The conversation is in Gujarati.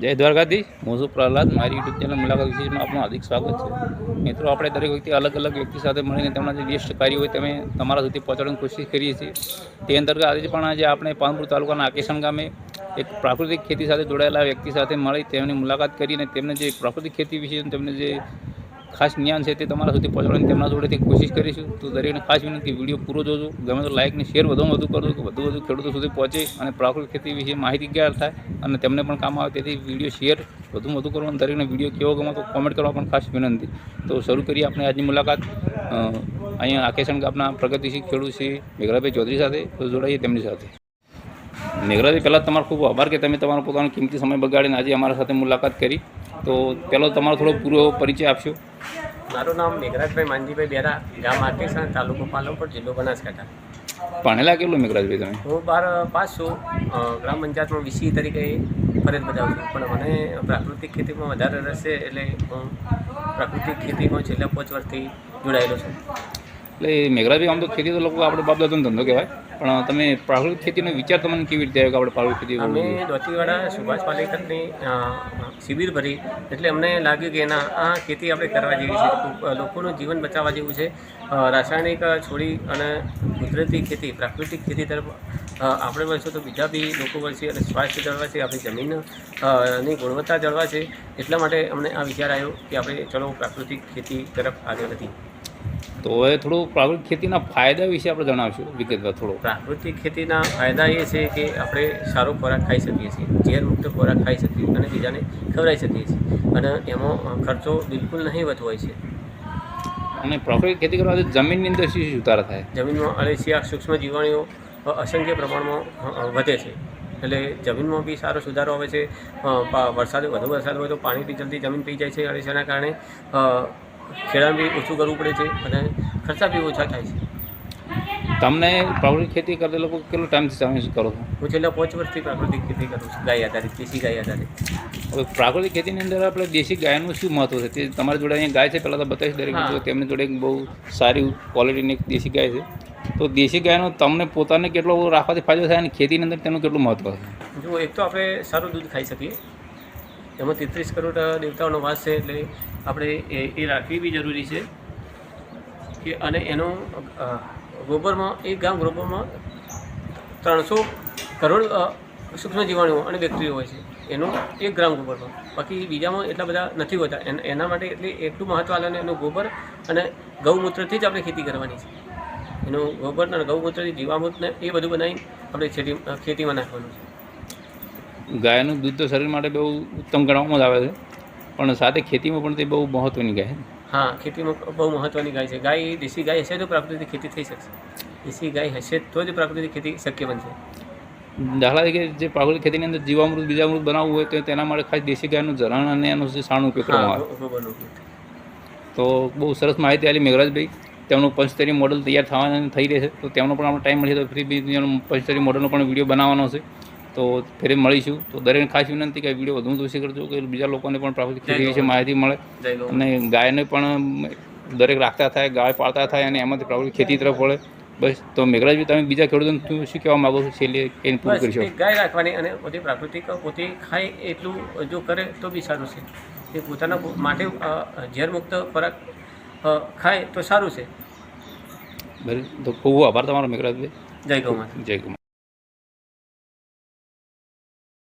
જય દ્વારકાધીશ. હું છું પ્રહલાદ. મારી યુટ્યુબ ચેનલ મુલાકાત વિશેષમાં આપનું હાર્દિક સ્વાગત છે. મિત્રો, આપણે દરેક વ્યક્તિ અલગ અલગ વ્યક્તિ સાથે મળીને તેમના જે બેસ્ટ કાર્ય હોય તમે તમારા સુધી પહોંચાડવાની કોશિશ કરીએ છીએ. તે અંતર્ગત આજે પણ આજે આપણે પાનપુર તાલુકાના આકેશન ગામે એક પ્રાકૃતિક ખેતી સાથે જોડાયેલા વ્યક્તિ સાથે મળી તેમની મુલાકાત કરીને તેમને જે પ્રાકૃતિક ખેતી વિશે તેમને જે ખાસ જ્ઞાન છે તે તમારા સુધી પહોંચાડવાની તેમના જોડેથી કોશિશ કરીશું. તો દરેકને ખાસ વિનંતી, વીડિયો પૂરો જોજો. ગમે તો લાઇક ને શેર વધુમાં વધુ કરજો કે વધુ વધુ ખેડૂતો સુધી પહોંચે અને પ્રાકૃતિક ખેતી વિશે માહિતીગાર થાય અને તેમને પણ કામ આવે તેથી વીડિયો શેર વધુમાં વધુ કરવાનું દરેકને વીડિયો કેવો ગમે તો કોમેન્ટ કરવા પણ ખાસ વિનંતી. તો શરૂ કરીએ આપણે આજની મુલાકાત. અહીંયા આકેશન ગામના પ્રગતિશીલ ખેડૂત શ્રી મેઘરાભાઈ ચૌધરી સાથે તો જોડાઈએ તેમની સાથે. મેઘરાજી પહેલાં તમારો ખૂબ આભાર કે તમે તમારો પોતાનો કિંમતી સમય બગાડીને આજે અમારા સાથે મુલાકાત કરી. તો પહેલો તમારો થોડો પૂરો પરિચય આપશો. મારું નામ મેઘરાજભાઈ માનજીભાઈ બેરા ગામ આકેસણ તાલુકો પાલનપુર જિલ્લો બનાસકાંઠા. ભણેલા કેટલું મેઘરાજભાઈ તમે? હું બાર પાસ છું. ગ્રામ પંચાયતમાં વીસી તરીકે ફરજ બજાવું છું. પણ મને પ્રાકૃતિક ખેતીમાં વધારે રસ છે એટલે હું પ્રાકૃતિક ખેતીમાં છેલ્લા પાંચ વર્ષથી જોડાયેલો છું. એટલે મેઘરાજભાઈ આમ તો ખેતી તો લોકો આપણે બાપદાદાનો ધંધો કહેવાય. પણ તમે પ્રાકૃતિક ખેતીનો વિચાર તમને કેવી રીતે આવ્યો કે આપણે પ્રાકૃતિક ખેતી અમે? દોતીવાડા સુભાષ પાલેકરની શિબિર ભરી, એટલે અમને લાગ્યું કે એના, આ ખેતી આપણે કરવા જેવી છે. લોકોનું જીવન બચાવવા જેવું છે. રાસાયણિક છોડી અને કુદરતી ખેતી, પ્રાકૃતિક ખેતી તરફ આપણે વળશું તો બીજા બી લોકો વળશે અને સ્વાસ્થ્ય જળવાશે, આપણી જમીનની ગુણવત્તા જળવાશે. એટલા માટે અમને આ વિચાર આવ્યો કે આપણે, ચલો પ્રાકૃતિક ખેતી તરફ આગળ વધી તો હવે થોડું પ્રાકૃતિક ખેતીના ફાયદા વિશે આપણે જણાવશું વિગતવાર થોડું. પ્રાકૃતિક ખેતીના ફાયદા એ છે કે આપણે સારો ખોરાક ખાઈ શકીએ છીએ ઝેરમુક્ત ખોરાક ખાઈ શકીએ અને બીજાને ખવડાવી શકીએ છીએ. અને એમાં ખર્ચો બિલકુલ નહીં વધુ હોય છે. અને પ્રાકૃતિક ખેતી કરવાથી જમીનની અંદર શું સુધારો થાય? જમીનમાં અળસિયા સૂક્ષ્મ જીવાણુઓ અસંખ્ય પ્રમાણમાં વધે છે. એટલે જમીનમાં બી સારો સુધારો આવે છે. વરસાદ વધુ વરસાદ હોય તો પાણી બી જલ્દી જમીન પી જાય છે અળસિયાના કારણે. ખેડાણ બી ઓછું કરવું પડે છે અને ખર્ચા બી ઓછા થાય છે. તમને પ્રાકૃતિક ખેતી કરતા લોકો કેટલો ટાઈમથી તમે કરો છો? હું છેલ્લા પાંચ વર્ષથી પ્રાકૃતિક ખેતી કરું છું ગાય આધારિત દેશી ગાય આધારિત. હવે પ્રાકૃતિક ખેતીની અંદર આપણે દેશી ગાયનું શું મહત્વ છે? તે તમારી જોડે અહીંયા ગાય છે પહેલાં તો બતાવીશ દરેક. મિત્રો તેમની જોડે એક બહુ સારી ક્વોલિટીની દેશી ગાય છે. તો દેશી ગાયનો તમને પોતાને કેટલો રાખવાથી ફાયદો થાય અને ખેતીની અંદર તેનું કેટલું મહત્વ છે? જો એક તો આપણે સારું દૂધ ખાઈ શકીએ એમાં તેત્રીસ કરોડ દેવતાઓનો વાસ છે એટલે આપણે એ એ રાખવી બી જરૂરી છે કે અને એનો ગોબરમાં એક ગામ ગોબરમાં ત્રણસો કરોડ સૂક્ષ્મ જીવાણુઓ અને બેક્ટેરિયા હોય છે. એનું એક ગ્રામ ગોબરમાં. બાકી બીજામાં એટલા બધા નથી હોતા. એના માટે એટલે એટલું મહત્વ આલે એનું ગોબર અને ગૌમૂત્રથી જ આપણે ખેતી કરવાની છે. એનું ગોબર અને ગૌમૂત્રથી જીવામૃતને એ બધું બનાવી આપણે ખેતી ખેતીમાં નાખવાનું છે. ગાયનું દૂધ તો શરીર માટે બહુ ઉત્તમ ગણવામાં જ આવે છે. પણ સાથે ખેતીમાં પણ તે બહુ મહત્ત્વની ગાય છે. હા ખેતીમાં બહુ મહત્ત્વની ગાય છે. ગાય દેશી ગાય હશે તો પ્રાકૃતિક ખેતી થઈ શકશે. દેશી ગાય હશે તો જ પ્રાકૃતિક ખેતી શક્ય બનશે. દાખલા તરીકે જે પ્રાકૃતિક ખેતીની અંદર જીવામૃત બીજામૃત બનાવવું હોય તો તેના માટે ખાસ દેશી ગાયનું ઝરણ અને એનું જે સાણું ઉપયોગ કરવામાં આવે. તો બહુ સરસ માહિતી આલી મેઘરાજભાઈ. તેમનું પંચતરી મોડલ તૈયાર થવાના થઈ રહેશે તો તેમનો પણ આપણે ટાઈમ મળશે તો ફ્રી બી પંચતરી મોડલનો પણ વીડિયો બનાવવાનો છે. તો ફરી મળીશું. તો દરેકને ખાસ વિનંતી કે વીડિયો વધુ ઓછી કરજો કે બીજા લોકોને પણ પ્રાકૃતિક ખેતી વિશે માહિતી મળે. અને ગાયને પણ દરેક રાખતા થાય ગાય પાળતા થાય અને એમાંથી પ્રાકૃતિક ખેતી તરફ વળે. બસ તો મેઘરાજભાઈ તમે બીજા ખેડૂતોને શું શું કહેવા માગો છો? છેલ્લે કહીને પૂરું કરીશું. ગાય રાખવાની અને પોતે પ્રાકૃતિક પોતે ખાય એટલું જો કરે તો બી સારું છે. એ પોતાના માટે ઝેરમુક્ત ખોરાક ખાય તો સારું છે. બરાબર. તો ખૂબ આભાર તમારો મેઘરાજભાઈ જય ગૌ જય કુમાર